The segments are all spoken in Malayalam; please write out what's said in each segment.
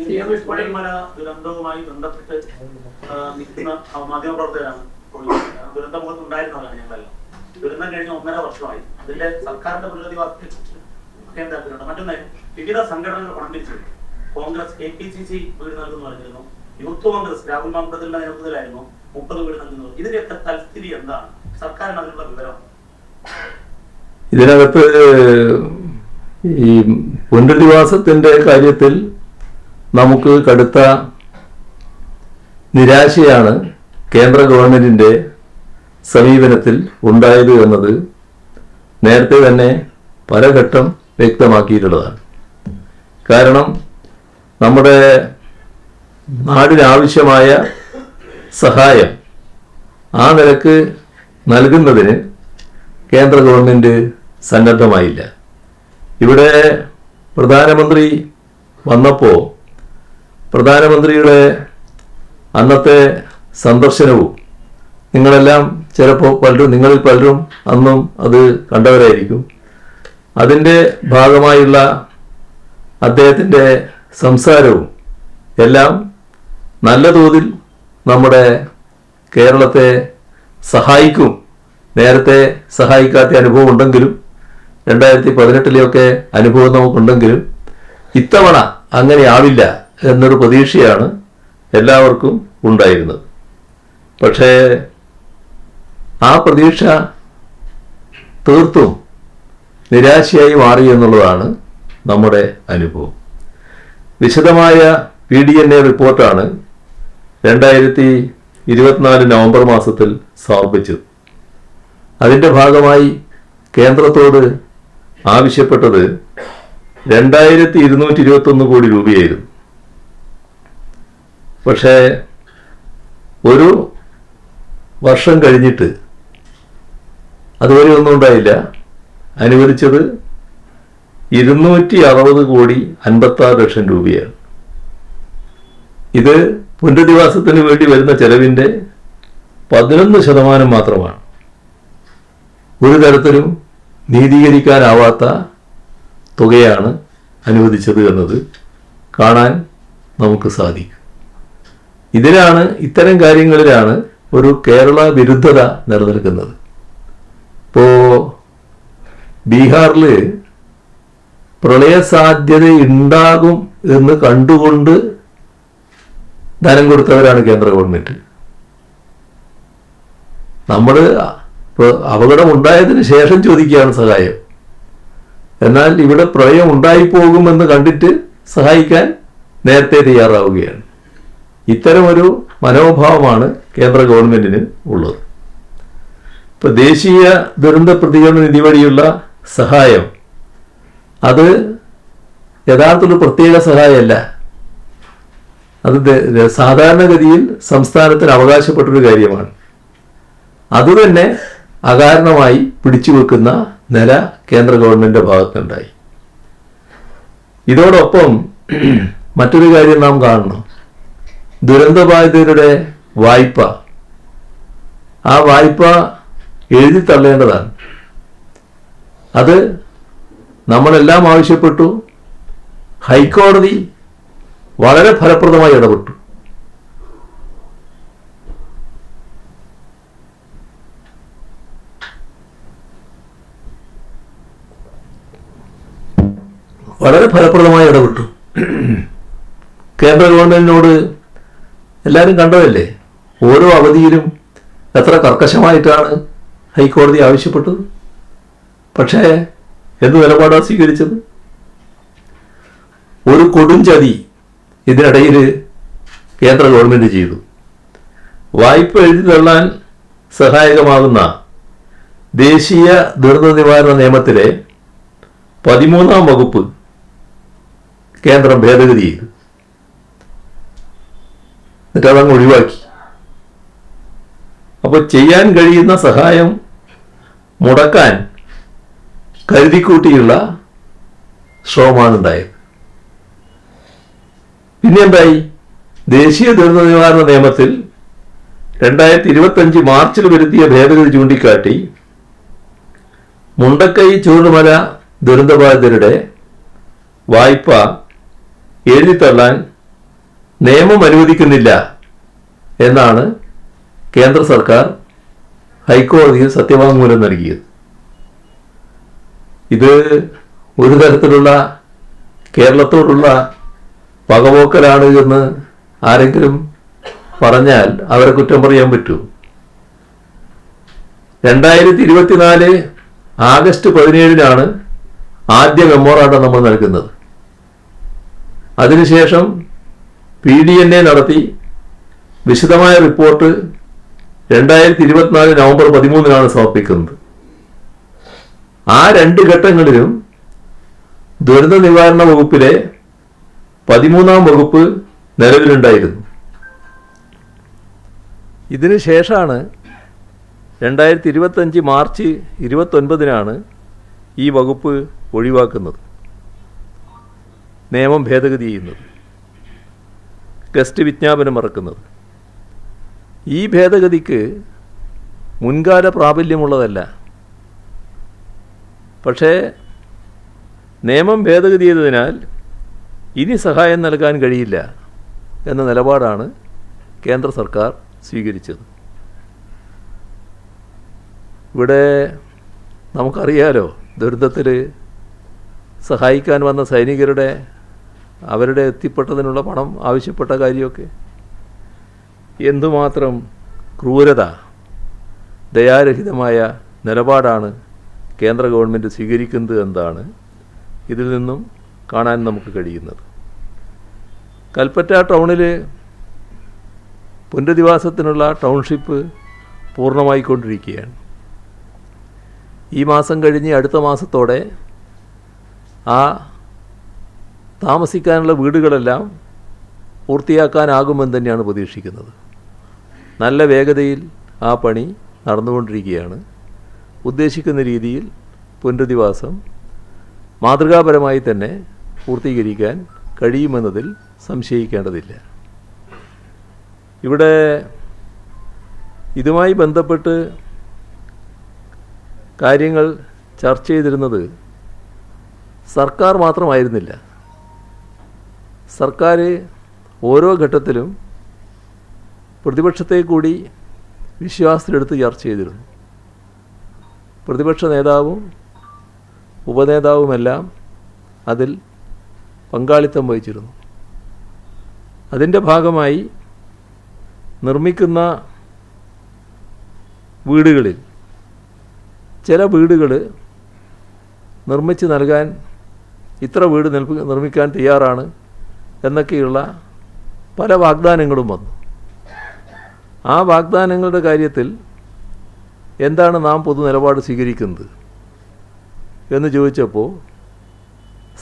ഈ പുഴമല ദുരന്തവുമായി ബന്ധപ്പെട്ട് നിൽക്കുന്ന മാധ്യമപ്രവർത്തകരാണ് ദുരന്തമുഖത്ത് ഉണ്ടായിരുന്നവരാണ് ഞങ്ങളെല്ലാം ദുരന്തം കഴിഞ്ഞ ഒന്നര വർഷമായി അതിന്റെ സർക്കാരിന്റെ പുരോഗതി വാർത്തയെക്കുറിച്ച് പറയാൻ താല്പര്യമുണ്ട് മറ്റൊന്ന് വിവിധ സംഘടനകൾ പണം Congress K P C C വീട് നൽകുന്നു പറഞ്ഞിരുന്നു യൂത്ത് കോൺഗ്രസ് രാഹുൽ മാമ്പഴത്തിന്റെ നേതൃത്വത്തിലായിരുന്നു മുപ്പത് വീട് നൽകുന്നു ഇതിന്റെയൊക്കെ തൽസ്ഥിതി എന്താണ് സർക്കാരിന് അതിനുള്ള വിവരം ഇതിനകത്ത് ഈ പുനരധിവാസത്തിന്റെ കാര്യത്തിൽ നമുക്ക് കടുത്ത നിരാശയാണ് കേന്ദ്ര ഗവൺമെന്റിന്റെ സമീപനത്തിൽ ഉണ്ടായത് എന്നത് നേരത്തെ തന്നെ പലഘട്ടം വ്യക്തമാക്കിയിട്ടുള്ളതാണ്. കാരണം നമ്മുടെ നാടിനാവശ്യമായ സഹായം ആ നിലയ്ക്ക് നൽകുന്നതിന് കേന്ദ്ര ഗവൺമെന്റ് സന്നദ്ധമായില്ല. ഇവിടെ പ്രധാനമന്ത്രി വന്നപ്പോൾ പ്രധാനമന്ത്രിയുടെ അന്നത്തെ സന്ദർശനവും നിങ്ങളെല്ലാം ചിലപ്പോൾ പലരും നിങ്ങളിൽ പലരും അന്നും അത് കണ്ടവരായിരിക്കും. അതിന്റെ ഭാഗമായുള്ള അദ്ദേഹത്തിന്റെ സംസാരവും എല്ലാം നല്ല തോതിൽ നമ്മുടെ കേരളത്തെ സഹായിക്കും. നേരത്തെ സഹായിക്കാത്ത അനുഭവം ഉണ്ടെങ്കിലും രണ്ടായിരത്തി പതിനെട്ടിലെയൊക്കെ അനുഭവം നമുക്കുണ്ടെങ്കിലും ഇത്തവണ അങ്ങനെ ആവില്ല എന്നൊരു പ്രതീക്ഷയാണ് എല്ലാവർക്കും ഉണ്ടായിരുന്നത്. പക്ഷേ ആ പ്രതീക്ഷ തീർത്തും നിരാശയായി മാറി എന്നുള്ളതാണ് നമ്മുടെ അനുഭവം. വിശദമായ പി ഡി എൻ എ റിപ്പോർട്ടാണ് രണ്ടായിരത്തി ഇരുപത്തിനാല് നവംബർ മാസത്തിൽ സമർപ്പിച്ചത്. അതിന്റെ ഭാഗമായി കേന്ദ്രത്തോട് ആവശ്യപ്പെട്ടത് രണ്ടായിരത്തി ഇരുന്നൂറ്റി ഇരുപത്തൊന്ന് കോടി രൂപയായിരുന്നു. പക്ഷേ ഒരു വർഷം കഴിഞ്ഞിട്ട് അതുവരെ ഒന്നും ഉണ്ടായില്ല. അനുവദിച്ചത് ഇരുന്നൂറ്റി അറുപത് കോടി അൻപത്തി ആറ് ലക്ഷം രൂപയാണ്. ഇത് പുനരധിവാസത്തിന് വേണ്ടി വരുന്ന ചെലവിന്റെ പതിനൊന്ന് ശതമാനം മാത്രമാണ്. ഒരു തരത്തിലും നീതീകരിക്കാനാവാത്ത തുകയാണ് അനുവദിച്ചത് എന്നത് കാണാൻ നമുക്ക് സാധിക്കും. ഇതിലാണ് ഇത്തരം കാര്യങ്ങളിലാണ് ഒരു കേരള വിരുദ്ധത നിലനിൽക്കുന്നത്. ഇപ്പോ ബീഹാറിൽ പ്രളയ സാധ്യത ഉണ്ടാകും എന്ന് കണ്ടുകൊണ്ട് ധനം കൊടുത്തവരാണ് കേന്ദ്ര ഗവൺമെന്റ്. നമ്മൾ അപകടം ഉണ്ടായതിന് ശേഷം ചോദിക്കുകയാണ് സഹായം. എന്നാൽ ഇവിടെ പ്രളയം ഉണ്ടായിപ്പോകുമെന്ന് കണ്ടിട്ട് സഹായിക്കാൻ നേരത്തെ തയ്യാറാവുകയാണ്. ഇത്തരമൊരു മനോഭാവമാണ് കേന്ദ്ര ഗവൺമെന്റിന് ഉള്ളത്. ഇപ്പൊ ദേശീയ ദുരന്ത പ്രതികരണ നിധി വഴിയുള്ള സഹായം അത് യഥാർത്ഥത്തിൽ പ്രത്യേക സഹായമല്ല. അത് സാധാരണഗതിയിൽ സംസ്ഥാനത്തിന് അവകാശപ്പെട്ടൊരു കാര്യമാണ്. അതുതന്നെ അകാരണമായി പിടിച്ചു വെക്കുന്ന നില കേന്ദ്ര ഗവൺമെന്റിന്റെ ഭാഗത്തുണ്ടായി ഇതോടൊപ്പം മറ്റൊരു കാര്യം നാം കാണണം. ദുരന്തബാധിതരുടെ വായ്പ. ആ വായ്പ എഴുതി തള്ളേണ്ടതാണ്. അത് നമ്മളെല്ലാം ആവശ്യപ്പെട്ടു. ഹൈക്കോടതി വളരെ ഫലപ്രദമായി ഇടപെട്ടു. വളരെ ഫലപ്രദമായി ഇടപെട്ടു. കേന്ദ്ര ഗവൺമെന്റിനോട് എല്ലാവരും കണ്ടതല്ലേ? ഓരോ അവധിയിലും എത്ര കർക്കശമായിട്ടാണ് ഹൈക്കോടതി ആവശ്യപ്പെട്ടത്. പക്ഷേ എന്ത് നിലപാടാണ് സ്വീകരിച്ചത്? ഒരു കൊടുംചതി ഇതിനിടയിൽ കേന്ദ്ര ഗവൺമെന്റ് ചെയ്തു. വായ്പ എഴുതി തള്ളാൻ സഹായകമാകുന്ന ദേശീയ ദുരന്ത നിവാരണ നിയമത്തിലെ പതിമൂന്നാം വകുപ്പ് കേന്ദ്രം ഭേദഗതി ചെയ്തു. എന്നിട്ട് അതങ്ങ് ഒഴിവാക്കി. അപ്പോൾ ചെയ്യാൻ കഴിയുന്ന സഹായം മുടക്കാൻ കരുതിക്കൂട്ടിയുള്ള ശ്രമമാണ് ഉണ്ടായത് പിന്നെ എന്തായി? ദേശീയ ദുരന്ത നിവാരണ നിയമത്തിൽ രണ്ടായിരത്തി ഇരുപത്തഞ്ച് മാർച്ചിൽ വരുത്തിയ ഭേദഗതി ചൂണ്ടിക്കാട്ടി മുണ്ടക്കൈ ചൂടുമല ദുരന്തബാധിതരുടെ വായ്പ എഴുതിത്തള്ളാൻ നിയമം അനുവദിക്കുന്നില്ല എന്നാണ് കേന്ദ്ര സർക്കാർ ഹൈക്കോടതിയിൽ സത്യവാങ്മൂലം നൽകിയത്. ഇത് ഒരു തരത്തിലുള്ള കേരളത്തോടുള്ള പകപോക്കലാണ് എന്ന് ആരെങ്കിലും പറഞ്ഞാൽ അവരെ കുറ്റം പറയാൻ പറ്റൂ. രണ്ടായിരത്തി ഇരുപത്തിനാല് ആഗസ്റ്റ് പതിനേഴിനാണ് ആദ്യ മെമ്മോറാണ്ടം നമ്മൾ നൽകുന്നത്. അതിനുശേഷം പി ഡി എൻ എ നടത്തി വിശദമായ റിപ്പോർട്ട് രണ്ടായിരത്തി ഇരുപത്തിനാല് നവംബർ പതിമൂന്നിനാണ് സമർപ്പിക്കുന്നത്. ആ രണ്ട് ഘട്ടങ്ങളിലും ദുരന്ത നിവാരണ വകുപ്പിലെ പതിമൂന്നാം വകുപ്പ് നിലവിലുണ്ടായിരുന്നു. ഇതിനു ശേഷമാണ് രണ്ടായിരത്തി ഇരുപത്തഞ്ച് മാർച്ച് ഇരുപത്തൊൻപതിനാണ് ഈ വകുപ്പ് ഒഴിവാക്കുന്നത്. നിയമം ഭേദഗതി ചെയ്യുന്നത്. ഗസ്റ്റ് വിജ്ഞാപനം ഇറക്കുന്നത് ഈ ഭേദഗതിക്ക് മുൻകാല പ്രാബല്യമുള്ളതല്ല. പക്ഷേ നിയമം ഭേദഗതി ചെയ്തതിനാൽ ഇനി സഹായം നൽകാൻ കഴിയില്ല എന്ന നിലപാടാണ് കേന്ദ്ര സർക്കാർ സ്വീകരിച്ചത്. ഇവിടെ നമുക്കറിയാലോ ദുരിതത്തിൽ സഹായിക്കാൻ വന്ന സൈനികരുടെ അവരുടെ എത്തിപ്പെട്ടതിനുള്ള പണം ആവശ്യപ്പെട്ട കാര്യമൊക്കെ. എന്തുമാത്രം ക്രൂരത ദയാരഹിതമായ നിലപാടാണ് കേന്ദ്ര ഗവൺമെന്റ് സ്വീകരിക്കുന്നത് എന്നാണ് ഇതിൽ നിന്നും കാണാൻ നമുക്ക് കഴിയുന്നത്. കൽപ്പറ്റ ടൗണിൽ പുനരധിവാസത്തിനുള്ള ടൗൺഷിപ്പ് പൂർണമായിക്കൊണ്ടിരിക്കുകയാണ്. ഈ മാസം കഴിഞ്ഞ് അടുത്ത മാസത്തോടെ ആ താമസിക്കാനുള്ള വീടുകളെല്ലാം പൂർത്തിയാക്കാനാകുമെന്ന് തന്നെയാണ് പ്രതീക്ഷിക്കുന്നത്. നല്ല വേഗതയിൽ ആ പണി നടന്നുകൊണ്ടിരിക്കുകയാണ്. ഉദ്ദേശിക്കുന്ന രീതിയിൽ പുനരധിവാസം മാതൃകാപരമായി തന്നെ പൂർത്തീകരിക്കാൻ കഴിയുമെന്നതിൽ സംശയിക്കേണ്ടതില്ല. ഇവിടെ ഇതുമായി ബന്ധപ്പെട്ട് കാര്യങ്ങൾ ചർച്ച ചെയ്തിരുന്നത് സർക്കാർ മാത്രമായിരുന്നില്ല. സർക്കാർ ഓരോ ഘട്ടത്തിലും പ്രതിപക്ഷത്തെ കൂടി വിശ്വാസത്തിലെടുത്ത് ചർച്ച ചെയ്തിരുന്നു. പ്രതിപക്ഷ നേതാവും ഉപനേതാവുമെല്ലാം അതിൽ പങ്കാളിത്തം വഹിച്ചിരുന്നു. അതിന്റെ ഭാഗമായി നിർമ്മിക്കുന്ന വീടുകളിൽ ചില വീടുകൾ നിർമ്മിച്ച് നൽകാൻ ഇത്ര വീട് നിർമ്മിക്കാൻ തയ്യാറാണ് എന്നൊക്കെയുള്ള പല വാഗ്ദാനങ്ങളും വന്നു. ആ വാഗ്ദാനങ്ങളുടെ കാര്യത്തിൽ എന്താണ് നാം പൊതു നിലപാട് സ്വീകരിക്കുന്നത് എന്ന് ചോദിച്ചപ്പോൾ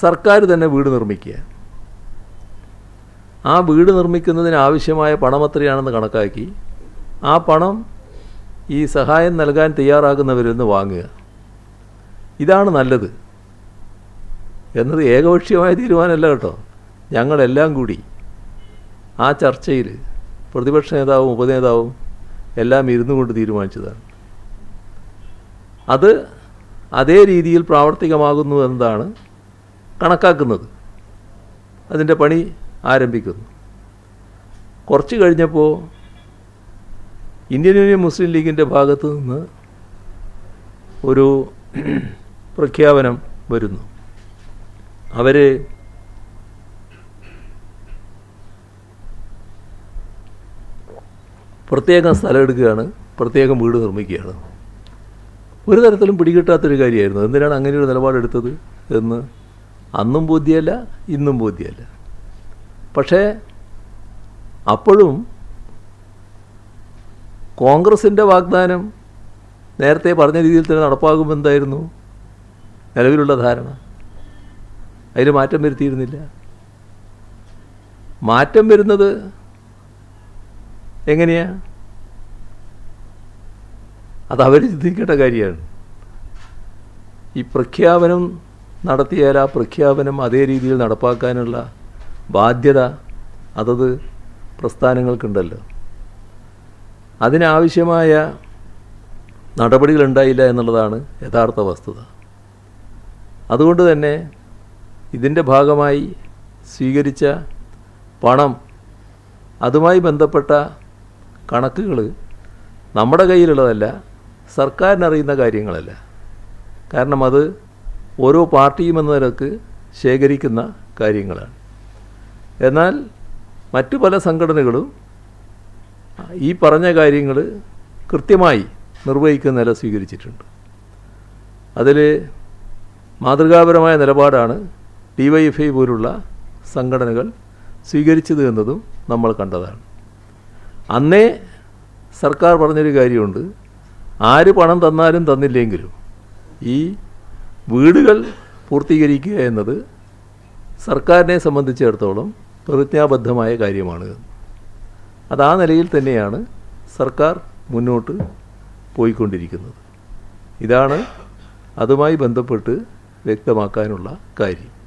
സർക്കാർ തന്നെ വീട് നിർമ്മിക്കുക. ആ വീട് നിർമ്മിക്കുന്നതിന് ആവശ്യമായ പണം എത്രയാണെന്ന് കണക്കാക്കി ആ പണം ഈ സഹായം നൽകാൻ തയ്യാറാകുന്നവരിൽ നിന്ന് വാങ്ങുക. ഇതാണ് നല്ലത്. എന്നത് ഏകപക്ഷീയമായ തീരുമാനമല്ല കേട്ടോ. ഞങ്ങളെല്ലാം കൂടി ആ ചർച്ചയിൽ പ്രതിപക്ഷ നേതാവും ഉപനേതാവും എല്ലാം ഇരുന്നു കൊണ്ട് തീരുമാനിച്ചതാണ്. അത് അതേ രീതിയിൽ പ്രാവർത്തികമാകുന്നു എന്നതാണ് കണക്കാക്കുന്നത്. അതിന്റെ പണി ആരംഭിക്കുന്നു. കുറച്ച് കഴിഞ്ഞപ്പോൾ ഇന്ത്യൻ യൂണിയൻ മുസ്ലിം ലീഗിന്റെ ഭാഗത്ത് നിന്ന് ഒരു പ്രഖ്യാപനം വരുന്നു. അവർ പ്രത്യേകം സ്ഥലം എടുക്കുകയാണ് പ്രത്യേകം വീട് നിർമ്മിക്കുകയാണ്. ഒരു തരത്തിലും പിടികിട്ടാത്തൊരു കാര്യമായിരുന്നു. എന്തിനാണ് അങ്ങനെയൊരു നിലപാടെടുത്തത് എന്ന് അന്നും ബോധ്യമല്ല ഇന്നും ബോധ്യമല്ല പക്ഷേ അപ്പോഴും കോൺഗ്രസിന്റെ വാഗ്ദാനം നേരത്തെ പറഞ്ഞ രീതിയിൽ തന്നെ നടപ്പാകുമെന്തായിരുന്നു? നിലവിലുള്ള ധാരണ. അതിൽ മാറ്റം വരുത്തിയിരുന്നില്ല. മാറ്റം വരുന്നത് എങ്ങനെയാ? അത് അവർ ചിന്തിക്കേണ്ട കാര്യമാണ്. ഈ പ്രഖ്യാപനം നടത്തിയാൽ ആ പ്രഖ്യാപനം അതേ രീതിയിൽ നടപ്പാക്കാനുള്ള ബാധ്യത അതത് പ്രസ്ഥാനങ്ങൾക്കുണ്ടല്ലോ. അതിനാവശ്യമായ നടപടികളുണ്ടായില്ല എന്നുള്ളതാണ് യഥാർത്ഥ വസ്തുത. അതുകൊണ്ട് തന്നെ ഇതിന്റെ ഭാഗമായി സ്വീകരിച്ച പണം അതുമായി ബന്ധപ്പെട്ട കണക്കുകൾ നമ്മുടെ കയ്യിലുള്ളതല്ല സർക്കാരിനറിയുന്ന കാര്യങ്ങളല്ല. കാരണം അത് ഓരോ പാർട്ടിയും എന്ന നിലയ്ക്ക് ശേഖരിക്കുന്ന കാര്യങ്ങളാണ്. എന്നാൽ മറ്റു പല സംഘടനകളും ഈ പറഞ്ഞ കാര്യങ്ങൾ കൃത്യമായി നിർവഹിക്കുന്ന നില സ്വീകരിച്ചിട്ടുണ്ട്. അതിൽ മാതൃകാപരമായ നിലപാടാണ് ഡി വൈ എഫ് ഐ പോലുള്ള സംഘടനകൾ സ്വീകരിച്ചത് എന്നതും നമ്മൾ കണ്ടതാണ്. അന്നേ സർക്കാർ പറഞ്ഞൊരു കാര്യമുണ്ട്. ആര് പണം തന്നാലും തന്നില്ലെങ്കിലും ഈ വീടുകൾ പൂർത്തീകരിക്കുക എന്നത് സർക്കാരിനെ സംബന്ധിച്ചിടത്തോളം പ്രതിജ്ഞാബദ്ധമായ കാര്യമാണ്. അത് ആ നിലയിൽ തന്നെയാണ് സർക്കാർ മുന്നോട്ട് പോയിക്കൊണ്ടിരിക്കുന്നത്. ഇതാണ് അതുമായി ബന്ധപ്പെട്ട് വ്യക്തമാക്കാനുള്ള കാര്യം.